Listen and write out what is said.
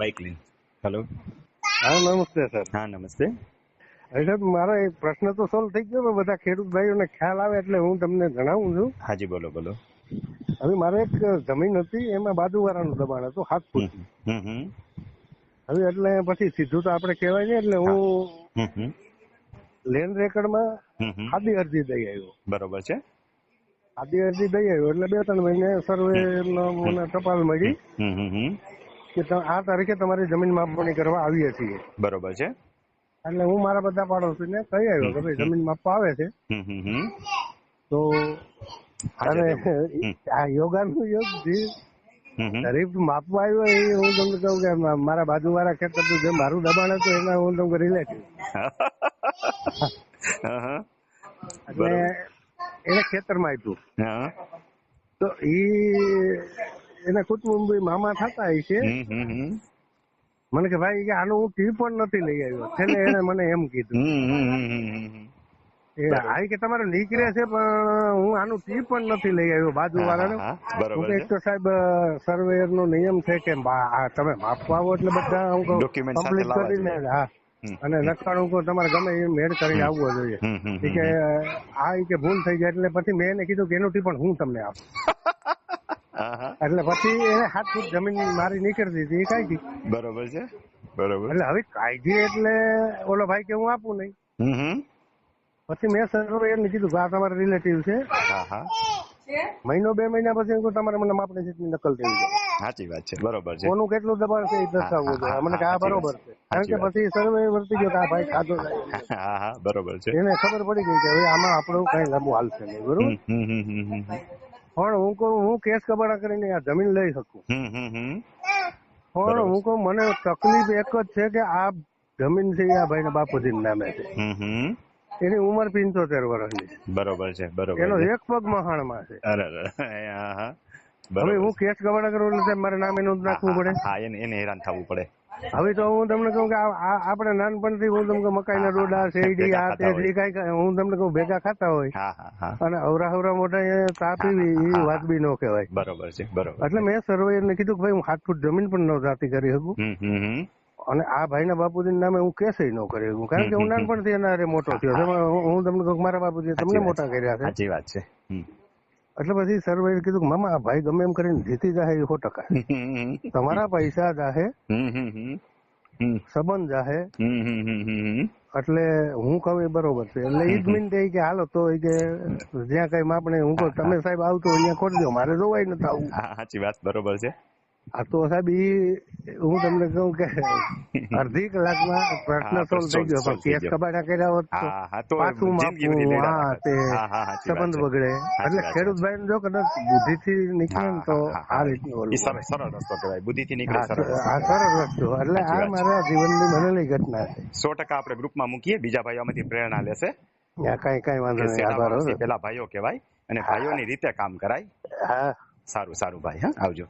Bike લઈને. Hello હા નમસ્તે સર. હા નમસ્તે. એટલે મારો એક પ્રશ્ન તો સોલ્વ થઈ ગયો બધા ખેડૂત ભાઈઓને ખ્યાલ આવે એટલે હું તમને જણાવું છું. હાજી બોલો બોલો. હવે મારે એક જમીન હતી એમાં બાજુવાળાનું દબાણ હતું હાથ ફૂટ. હવે એટલે પછી સીધું તો આપણે કહેવાય ને એટલે હું લેન્ડ રેકર્ડમાં આદિ અરજી દઈ આવ્યો. બરોબર છે. આદિ અરજી દઈ આવ્યો એટલે બે ત્રણ મહિને સર્વે મને ટપાલ મળી. કે આ તારીખે તમારી જમીન માપણી કરવા આવીએ છીએ. બરોબર છે. એટલે હું મારા બધા પાડોશી ને કહી આવ્યો કે ભાઈ જમીન માપવા આવે છે. તો અને. આ યોગાનું યોગ જે હમ માપવા આવ્યો એ હું તમને કહું કે મારા બાજુ વાળા ખેતર જે મારું દબાણ હતું એના હું તમને રિલેટિવ એટલે એને ખેતરમાં આપ્યું. તો ઈ એના કુટુંબી મામા થતા હમ મને કે ભાઈ કે આનું હું ટી પણ નથી લઈ આવ્યો. છેલ્લે એને મને એમ કીધું. એ હાઈ કે તમારે નીકળે છે પણ હું આનું ટી પણ નથી લઈ આવ્યો બાજુવાળાને. વાળા હા, હું. બરોબર કે છે એક તો સાહેબ સર્વેયર નો નિયમ છે કે તમે માપવા આવો એટલે બધા લાવવા કરીને હા. અને નખાણું કહું તમારે ગમે એ મેળ કરીને આવવો જોઈએ. કે આ કે ભૂલ થઈ જાય એટલે પછી મેં એને કીધું કે એનું ટી પણ હું તમને આપું. એટલે પછી એને હાથ ફૂટ જમીન મારી નીકળતી હતી એ કાઢી બરોબર છે? બરોબર. એટલે હવે કાઢી એટલે ઓલો ભાઈ કે હું આપું નહીં. પછી મેં સર એમને કીધું આ તમારા રિલેટિવ છે. મહિનો બે મહિના પછી એમ તમારે મને માપણી સીટની નકલ દેવી છે. સાચી વાત છે બરોબર છે. કોનું કેટલું દબાણ છે એ દર્શાવવું જોઈએ. મને કે આ બરોબર છે. કારણ કે પછી સર્વે વર્તી ગયો કે આ ભાઈ ખાધો જાય હા હા બરોબર છે. એને ખબર પડી ગઈ કે હવે આમાં આપણું કઈ લાંબુ હાલશે નહીં બરોબર? પણ હું કહું હું કેસ કબાડા કરીને આ જમીન લઈ શકું. પણ હું કહું મને તકલીફ એક જ છે કે આ જમીન છે આ ભાઈના બાપુજી નામે છે એની ઉંમર પિંચોતેર વર્ષની બરોબર છે બરોબર એનો એક પગ મહાણમાં છે. અરે હવે હું કેસ કબાડા કરું એટલે સાહેબ મારે નામ એનું નાખવું પડે. હા એને એને હેરાન થવું પડે. હવે તો હું તમને કહું કે આપણે નાનપણથી હું તમને મકાઈના રોડા શેરડી આ તે જે કાંઈ હું તમને કહું ભેગા ખાતા હોય. અને અવરા અવરા મોટા ચા પીવી એ વાત બી ન કહેવાય. બરોબર છે બરોબર એટલે મેં સર્વેયરને કીધું કે ભાઈ હું સાત ફૂટ જમીન પણ ન જાતી કરી શકું. અને આ ભાઈના બાપુજી નામે હું કેસે ન કરી શકું. કારણ કે હું નાનપણથી એના મોટો થયો. હું- તમને કહું મારા બાપુજી તમને મોટા કર્યા છે. સાચી વાત છે. એટલે પછી સર્વેયરે કીધું મામા આ ભાઈ ગમે એમ કરીને જીતી જાહે સો ટકા. તમારા પૈસા જાહે સંબંધ જાહે. એટલે હું કહું એ બરોબર છે. એટલે ઈ જ મિનિટે કે હાલો તો કે જ્યાં કઈ આપણે હું કહું તમે સાહેબ આવતો અહીંયા ખોટ દો મારે જોવાય નથી આવું. સાચી વાત બરોબર છે. આ તો સાહેબ ઈ હું તમને કહું કે અડધી કલાકમાં પ્રશ્ન સોલ્વ થઈ ગયો. પણ કેસ. કબાડા કર્યા હોત તો હા હા તો પાછું માપવું હા તે સંબંધ બગડે. એટલે. ખેડૂત ભાઈ જો કદાચ બુદ્ધિથી નીકળે ને તો આ રીતનું સરળ રસ્તો કહેવાય. બુદ્ધિથી નીકળે સરળ રસ્તો આ. સરળ વસ્તુ એટલે આ. મારા જીવનની બનેલી ઘટના છે. સો ટકા આપણે ગ્રુપમાં મૂકીએ. બીજા ભાઈઓ માંથી પ્રેરણા લેશે. કઈ કઈ વાંધો નહીં. આભાર પેલા ભાઈઓ કહેવાય અને ભાઈઓની રીતે કામ કરાય. હા. સારું સારું ભાઈ હા આવજો.